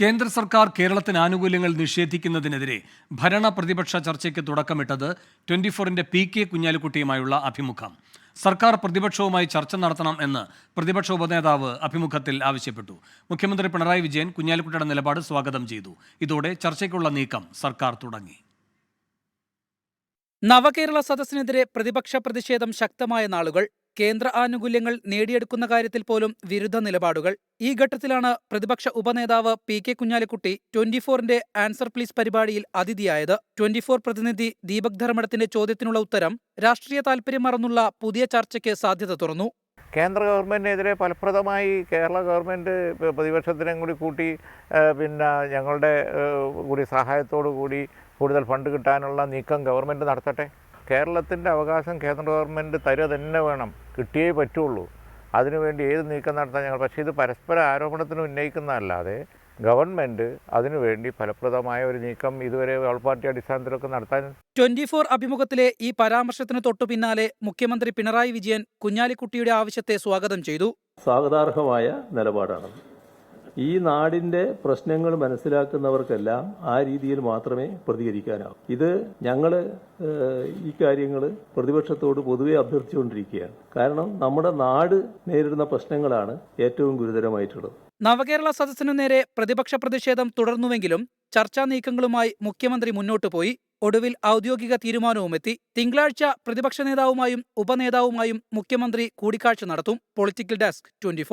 കേന്ദ്ര സർക്കാർ കേരളത്തിന് ആനുകൂല്യങ്ങൾ നിഷേധിക്കുന്നതിനെതിരെ ഭരണ പ്രതിപക്ഷ ചർച്ചയ്ക്ക് തുടക്കമിട്ടത് ട്വന്റി ഫോറിന്റെ പി കെ കുഞ്ഞാലിക്കുട്ടിയുമായുള്ള അഭിമുഖം. സർക്കാർ പ്രതിപക്ഷവുമായി ചർച്ച നടത്തണം എന്ന് പ്രതിപക്ഷ ഉപനേതാവ് അഭിമുഖത്തിൽ ആവശ്യപ്പെട്ടു. മുഖ്യമന്ത്രി പിണറായി വിജയൻ കുഞ്ഞാലിക്കുട്ടിയുടെ നിലപാട് സ്വാഗതം ചെയ്തു. ഇതോടെ ചർച്ചയ്ക്കുള്ള നീക്കം സർക്കാർ തുടങ്ങി. നവകേരള സദസ്സിനെതിരെ പ്രതിപക്ഷ പ്രതിഷേധം ശക്തമായ നാളുകൾ കേന്ദ്ര ആനുകൂല്യങ്ങൾ നേടിയെടുക്കുന്ന കാര്യത്തിൽ പോലും വിരുദ്ധ നിലപാടുകൾ. ഈ ഘട്ടത്തിലാണ് പ്രതിപക്ഷ ഉപനേതാവ് പി കെ കുഞ്ഞാലിക്കുട്ടി ട്വന്റി ഫോറിന്റെ ആൻസർ പ്ലീസ് പരിപാടിയിൽ അതിഥിയായത്. ട്വന്റി ഫോർ പ്രതിനിധി ദീപക് ധർമ്മടത്തിന്റെ ചോദ്യത്തിനുള്ള ഉത്തരം രാഷ്ട്രീയ താൽപര്യം മറന്നുള്ള പുതിയ ചർച്ചയ്ക്ക് സാധ്യത തുറന്നു. കേന്ദ്ര ഗവൺമെന്റിനെതിരെ ഫലപ്രദമായി കേരള ഗവൺമെന്റ് പ്രതിപക്ഷത്തിനെയും കൂടി കൂട്ടി പിന്നെ ഞങ്ങളുടെ കൂടി സഹായത്തോടു കൂടി കൂടുതൽ ഫണ്ട് കിട്ടാനുള്ള നീക്കം ഗവൺമെന്റ് നടത്തട്ടെ? കേരളത്തിന്റെ അവകാശം കേന്ദ്ര ഗവൺമെന്റ് തരുക തന്നെ വേണം. കിട്ടിയേ പറ്റുള്ളൂ. അതിനുവേണ്ടി ഏത് നീക്കം നടത്താൻ ഞങ്ങൾ പക്ഷേ ഇത് പരസ്പര ആരോപണത്തിന് ഉന്നയിക്കുന്നതല്ലാതെ ഗവൺമെന്റ് അതിനുവേണ്ടി ഫലപ്രദമായ ഒരു നീക്കം ഇതുവരെ ഓൾ പാർട്ടി അടിസ്ഥാനത്തിലൊക്കെ നടത്താൻ ട്വന്റി ഫോർ അഭിമുഖത്തിലെ ഈ പരാമർശത്തിന് തൊട്ടു പിന്നാലെ മുഖ്യമന്ത്രി പിണറായി വിജയൻ കുഞ്ഞാലിക്കുട്ടിയുടെ ആവശ്യത്തെ സ്വാഗതം ചെയ്തു. സ്വാഗതാർഹമായ നിലപാടാണ്. ഈ നാടിന്റെ പ്രശ്നങ്ങൾ മനസ്സിലാക്കുന്നവർക്കെല്ലാം ആ രീതിയിൽ മാത്രമേ പ്രതികരിക്കാനാവൂ. ഇത് ഞങ്ങൾ ഈ കാര്യങ്ങൾ പ്രതിപക്ഷത്തോട് പൊതുവെ അഭ്യർത്ഥിച്ചുകൊണ്ടിരിക്കുകയാണ്. കാരണം നമ്മുടെ നാട് നേരിടുന്ന പ്രശ്നങ്ങളാണ് ഏറ്റവും ഗുരുതരമായിട്ടുള്ളത്. നവകേരള സദസ്സിനു നേരെ പ്രതിപക്ഷ പ്രതിഷേധം തുടർന്നുവെങ്കിലും ചർച്ചാ നീക്കങ്ങളുമായി മുഖ്യമന്ത്രി മുന്നോട്ടു പോയി. ഒടുവിൽ ഔദ്യോഗിക തീരുമാനവുമെത്തി. തിങ്കളാഴ്ച പ്രതിപക്ഷ നേതാവുമായും ഉപനേതാവുമായും മുഖ്യമന്ത്രി കൂടിക്കാഴ്ച നടത്തും. Political desk twenty